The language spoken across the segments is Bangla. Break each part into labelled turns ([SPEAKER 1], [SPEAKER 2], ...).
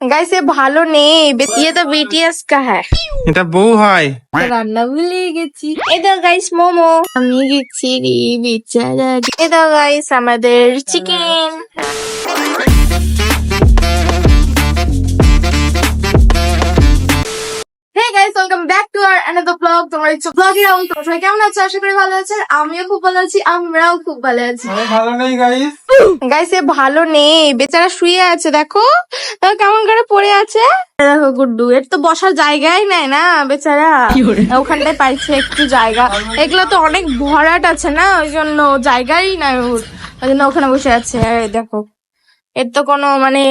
[SPEAKER 1] गाइस ये भालो नहीं ये तो बीटीएस का है। ये तो बू है। रन्ना भूले गेछी इधर गाइस मोमो। हमी गेछी री बेचारा। इधर गाइस हमारे चिकन অ্যানাদার ব্লগ তোমরা ইচ্ছে ব্লগে রাউন্ড তোমরা সবাই কেমন আছো? আশা করি ভালো আছো আমিও খুব ভালো আছি আমরাও খুব ভালো আছি।
[SPEAKER 2] ভালো নেই গাইস
[SPEAKER 1] গাইস এ ভালো নেই। বেচারা শুয়ে আছে দেখো। কেমন করে পড়ে আছে। দেখো গুড্ডু এর তো বসার জায়গাই নাই না বেচারা। ওখানটায় পাইছে একটু জায়গা। এগুলো তো অনেক ভরাট আছে না ওই জন্য জায়গাই নাই ওর। ওই জন্য ওখানে বসে আছে। দেখো এর তো কোনো মানে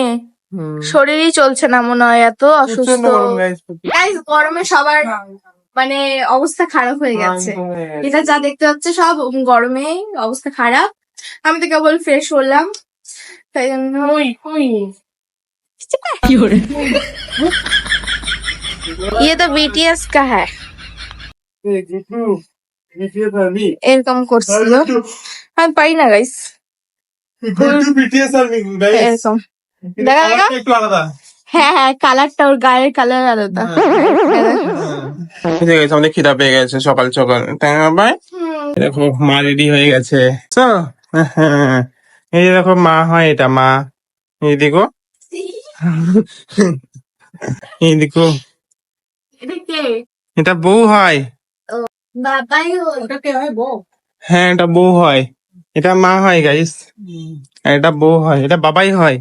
[SPEAKER 1] শরীরই চলছে না মনে হয় এত অসুস্থ। গাইস গরমে সবার মানে অবস্থা খারাপ হয়ে গেছে এটা যা দেখতে হচ্ছে সব গরমে অবস্থা খারাপ আমি তো কেবল ফ্রেশ হলাম তাই জন্য ये तो बीटीएस का है এরকম করছিল আমি পারি না গাইস এরকম দেখা দেখা
[SPEAKER 2] একটু আলাদা
[SPEAKER 1] হ্যাঁ হ্যাঁ কালারটা ওর গায়ের কালার আলাদা
[SPEAKER 2] ঠিক আছে আমাদের খিদা পেয়ে গেছে সকাল সকাল। তাই ভাই দেখো মা রেডি হয়ে গেছে। তো এই যে দেখো মা হয় এটা মা। এই দেখো। এই দেখো।
[SPEAKER 1] এটা
[SPEAKER 2] বউ হয়।
[SPEAKER 1] বাবাই ওটা কে হয়? বউ?
[SPEAKER 2] হ্যাঁ এটা বউ হয়। এটা মা হয় গাইস এটা বউ হয় এটা বাবাই হয়।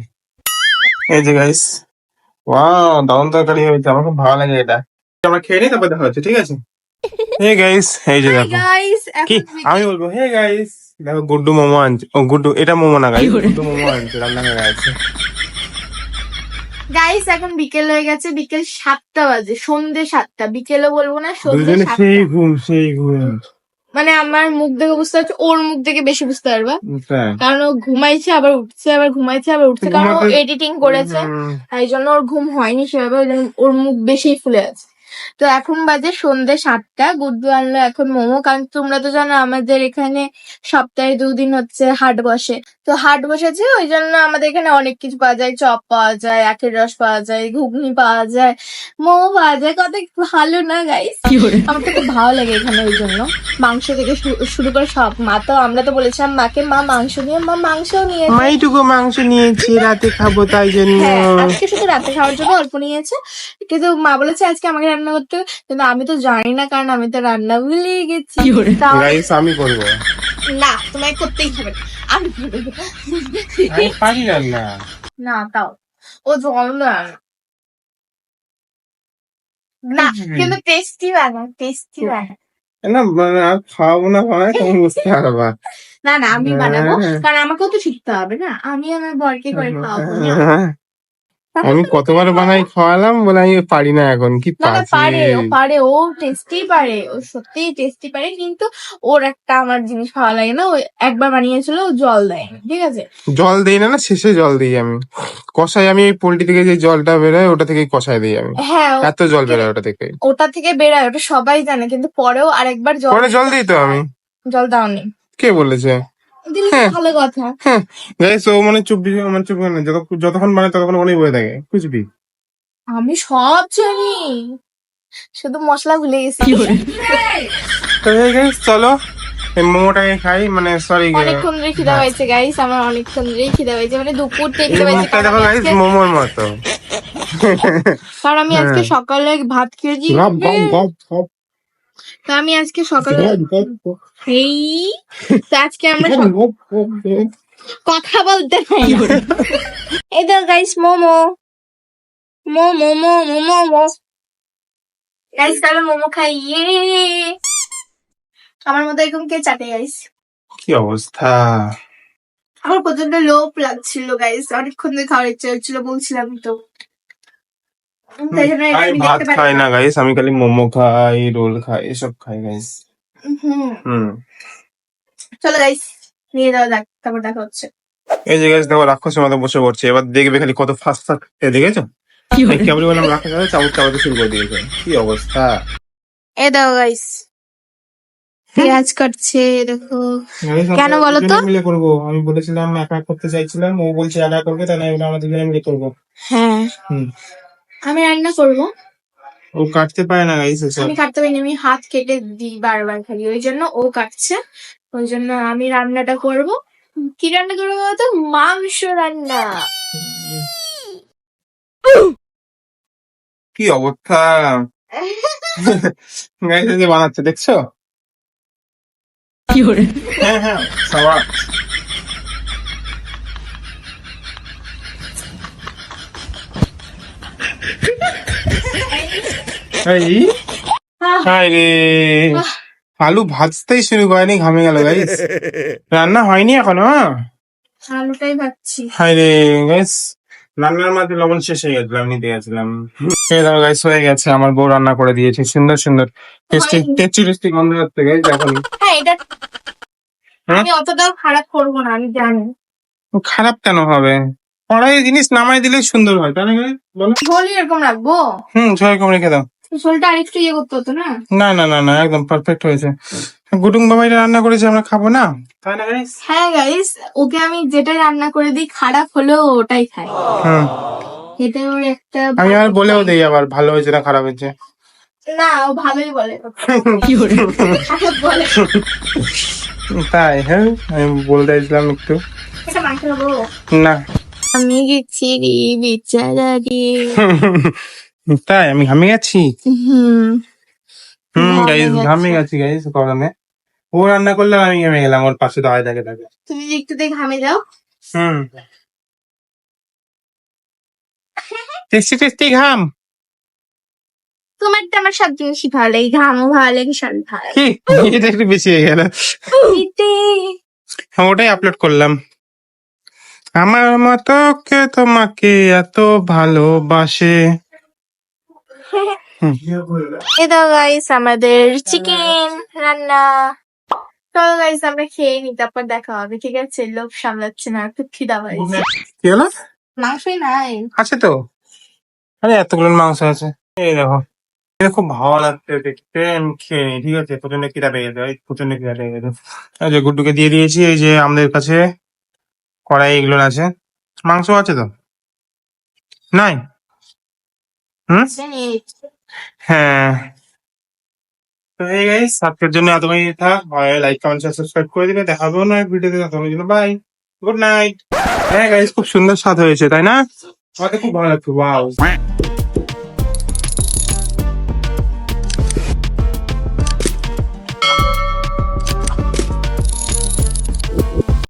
[SPEAKER 2] এই যে গাইস ওয়াও দারুণ তরকারি হয়েছে আমার খুব ভালো লাগে এটা। আমরা খেয়ে নিই তারপর দেখা হচ্ছে ঠিক আছে? হে গাইস এই যে দেখো।
[SPEAKER 1] গাইস
[SPEAKER 2] কি আমি বলব হে গাইস দেখো গুড্ডু মোমো আনছে। ও গুড্ডু এটা মোমো না গাইস গুড্ডু মোমো আনছে রান্না হয়ে গেছে
[SPEAKER 1] গাইস এখন বিকেল হয়ে গেছে বিকেল সাতটা বাজে সন্ধে সাতটা বিকেলে বলব না সন্ধে
[SPEAKER 2] দুজনে
[SPEAKER 1] সাতটা।
[SPEAKER 2] সেই ঘুম সেই ঘুম।
[SPEAKER 1] মানে আমার মুখ দেখে বুঝতে পারছ ওর মুখ দেখে বেশি বুঝতে পারবে। কারণ ও ঘুমাইছে আবার উঠছে আবার ঘুমাইছে আবার উঠছে কারণ ও এডিটিং করেছে। তাই জন্য ওর ঘুম হয়নি সেভাবে ওর মুখ বেশি ফুলে আছে। তো এখন বাজে সন্ধ্যে সাতটা গুড্ডু আনলো এখন মোমো। কারণ তোমরা তো জানো আমাদের এখানে সপ্তাহে দুদিন হচ্ছে হাট বসে। তো হাট বসেছে ওই জন্য আমাদের এখানে অনেক কিছু পাওয়া যায়। চপ পাওয়া যায় আখের রস পাওয়া যায় ঘুগনি পাওয়া যায় মোমো পাওয়া যায়। কত ভালো না গাইস আমার তো খুব ভালো লাগে এখানে ওই জন্য। মাংস থেকে শুরু করে সব। মা তো আমরা তো বলেছিলাম মাকে মা মাংস নিয়ে মা মাংস নিয়ে
[SPEAKER 2] মা এইটুকু মাংস নিয়েছি রাতে খাব তাই জন্য।
[SPEAKER 1] হ্যাঁ আজকে শুধু রাতে খাওয়ার জন্য অল্প নিয়েছে। কিন্তু মা বলেছে আজকে আমাকে রান্না করতে কিন্তু আমি তো জানি না কারণ আমি তো রান্না ভুলে গেছি। তাও
[SPEAKER 2] গাইস আমি করব।
[SPEAKER 1] না তোমায় করতেই হবে না। আমি
[SPEAKER 2] পারি না।
[SPEAKER 1] না তাও। ও জল না না কিন্তু টেস্টি বানা টেস্টি বানা
[SPEAKER 2] না মানে আর খাওয়াবো না খাওয়াই তুমি বুঝতে পারবা।
[SPEAKER 1] না না আমি বানাবো
[SPEAKER 2] হ্যাঁ।
[SPEAKER 1] কারণ আমাকেও তো শিখতে হবে না? আমি আমার বরকে করে খাওয়াবো না?
[SPEAKER 2] আমি কতবার বানাই খাওয়ালাম বলে আমি পারি না এখন কি
[SPEAKER 1] না না পারে ও
[SPEAKER 2] পারে
[SPEAKER 1] ও টেস্টি পারে ও সত্যি টেস্টি পারে কিন্তু ওর একটা আমার জিনিস ভালো লাগে না ও একবার বানিয়েছিল ও জল দেয় ঠিক আছে?
[SPEAKER 2] জল দিই না না শেষে জল দিই আমি। কষাই আমি এই পোল্ট্রি থেকে যে জলটা বেরোয় ওটা থেকেই কষাই দিই আমি।
[SPEAKER 1] হ্যাঁ
[SPEAKER 2] এত জল বেরোয় ওটা থেকে
[SPEAKER 1] ওটা থেকে বেরোয় ওটা সবাই জানে কিন্তু পরেও আরেকবার জল
[SPEAKER 2] পরে জল দিই তো আমি।
[SPEAKER 1] জল দাওনি।
[SPEAKER 2] কে বলেছে? হ্যাঁ। গাইস ও মানে মানে মানে যতক্ষণ মানে ততক্ষণ বয়ে থাকে।
[SPEAKER 1] আমি সব জানি। শুধু মশলা ভুলে গেছি।
[SPEAKER 2] তো গাইস চলো। মোমোটাকে খাই মানে সরি
[SPEAKER 1] অনেকক্ষণ ধরে খিদা হয়েছে গাইস আমার অনেকক্ষণ ধরেই খিদা হয়েছে মানে দুপুর থেকে খিদা হয়েছে
[SPEAKER 2] দেখো গাইস মোমোর মতো।
[SPEAKER 1] কারণ আমি আজকে
[SPEAKER 2] হ্যাঁ।
[SPEAKER 1] সকালে ভাত খেয়েছি। তা আমি আজকে সকালে এই তো আজকে আমরা। কথা বলতে এই তো গাইস মোমো। মোমো মোমো মোমো গাইস তাহলে মোমো খাই আমার মতো এরকম কে চাটে গাইস
[SPEAKER 2] কি অবস্থা?
[SPEAKER 1] আমার প্রচণ্ড লোভ লাগছিল গাইস অনেকক্ষণ ধরে খাওয়ার ইচ্ছা হচ্ছিল বলছিলাম তো।
[SPEAKER 2] আমি ভাত খাই না গাইস আমি খালি মোমো খাই রোল খাই এসব খাই গাইস
[SPEAKER 1] হুম।
[SPEAKER 2] হুম।
[SPEAKER 1] চলো গাইস নিয়ে যাওয়া যাক তারপর দেখা হচ্ছে।
[SPEAKER 2] এই যে গাইস দেখো রাক্ষসের মতো বসে পড়ছে। এবার দেখবে খালি কত ফাস্ট ফাস্ট এ দেখেছ? কেমন বললাম রাক্ষস আছে? চাবুক চাবাতে শুরু করে দিয়েছে। কি অবস্থা?
[SPEAKER 1] এ দাও গাইস পেঁয়াজ কাটছে দেখো। কেন বলো তো?
[SPEAKER 2] মিলে করব। আমি বলেছিলাম একা করতে চাইছিলাম ও বলছে একা করবে তাই না? আমরা দুজনে মিলে করব।
[SPEAKER 1] হ্যাঁ।
[SPEAKER 2] হুম।
[SPEAKER 1] আমি রান্না করব।
[SPEAKER 2] ও কাটতে পারে না গাইস
[SPEAKER 1] আমি কাটতে পারিনি আমি হাত কেটে দিই বারবার খালি ওই জন্য ও কাটছে। ওই জন্য আমি রান্নাটা করব। কি রান্না করব বলতো? মাংস রান্না।
[SPEAKER 2] কি অবস্থা? গাইস যে বানাচ্ছে দেখছ? কি হ্যাঁ হ্যাঁ সবার। এই? রে। আলু ভাজতেই শুরু করেনি ঘামে গেল গাইস রান্না হয়নি এখনও
[SPEAKER 1] আলুটাই ভাবছি
[SPEAKER 2] হায় রে গাইস রান্নার মাঝে লবণ শেষ হয়ে গেছিল আমি নিতে গেছিলাম। এই দেখো গাইস হয়ে গেছে আমার বউ রান্না করে দিয়েছে সুন্দর সুন্দর। টেস্টি। টেস্টি টেস্টি গন্ধ হচ্ছে গাইস এখন।
[SPEAKER 1] হ্যাঁ এটা
[SPEAKER 2] হ্যাঁ?
[SPEAKER 1] আমি অতটাও খারাপ করব না আমি জানি।
[SPEAKER 2] খারাপ কেন হবে? কড়াই জিনিস নামাই দিলেই সুন্দর হয় তাহলে? বলো?
[SPEAKER 1] ঝোলই এরকম রাখব?
[SPEAKER 2] হুম ছয় কম রেখে দাও।
[SPEAKER 1] ঝোলটা আরেকটু ইয়ে করতে হতো না?
[SPEAKER 2] না না না না একদম পারফেক্ট হয়েছে। গুটুং বাবাইটা রান্না করেছে আমরা খাব না? তাই না গাইস
[SPEAKER 1] হ্যাঁ গাইস ওকে আমি যেটা রান্না করে দিই খারাপ হলেও ওটাই খায়
[SPEAKER 2] হুম।
[SPEAKER 1] এটা ওর একটা
[SPEAKER 2] আমি আর বলেও দেই আবার ভালো হয়েছে না খারাপ হয়েছে?
[SPEAKER 1] না ও ভালোই বলে। খারাপ বলে?
[SPEAKER 2] তাই হ্যাঁ আমি বলতে চাইছিলাম একটু। না।
[SPEAKER 1] আমি গেছি রে বেচারা রে
[SPEAKER 2] তাই আমি ঘামে গেছি?
[SPEAKER 1] হুম।
[SPEAKER 2] হুম গাইস ঘামে গেছি গাইস গরমে। ও রান্না করলে আমি ঘেমে গেলাম ওর পাশে দাঁড়ায় থাকে থাকে।
[SPEAKER 1] তুমি একটু দিয়ে ঘামে যাও।
[SPEAKER 2] হুম। টেস্টি টেস্টি ঘাম।
[SPEAKER 1] তোমারটা আমার সব জিনিসই ভালো লাগে ঘামও ভালো লাগে সব ভালো লাগে।
[SPEAKER 2] এটা একটু বেশি হয়ে গেল। হ্যাঁ, ওটাই আপলোড করলাম। আমার মতো কে তোমাকে এত ভালোবাসে?
[SPEAKER 1] দাও গাইস আমাদের চিকেন রান্না। চলো গাইস আমরা খেয়ে নি তারপর দেখা হবে ঠিক আছে? লোভ সামলাচ্ছে না খুব খিদা পাইছে।
[SPEAKER 2] কি হলো?
[SPEAKER 1] মাংসই নাই।
[SPEAKER 2] আছে তো। আরে এতগুলো মাংস আছে। এই দেখো এটা খুব ভালো লাগছে দেখতে আমি খেয়ে নিই ঠিক আছে? প্রচণ্ড খিদা পেয়ে এই প্রচণ্ড খিদা পেয়ে গেছে। এই যে গুড্ডুকে দিয়ে দিয়েছি এই যে আমাদের কাছে। কড়াই এগুলো আছে। মাংস আছে তো? নাই? হুম? হ্যাঁ। তো এই গাইস আজকের জন্য এতই থাক হয় লাইক কমেন্ট সাবস্ক্রাইব করে দিলে দেখাবো না ভিডিওতে ততক্ষণের জন্য বাই গুড নাইট হ্যাঁ গাইস খুব সুন্দর স্বাদ হয়েছে, তাই না? আমাকে খুব ভালো লাগছে ওয়াও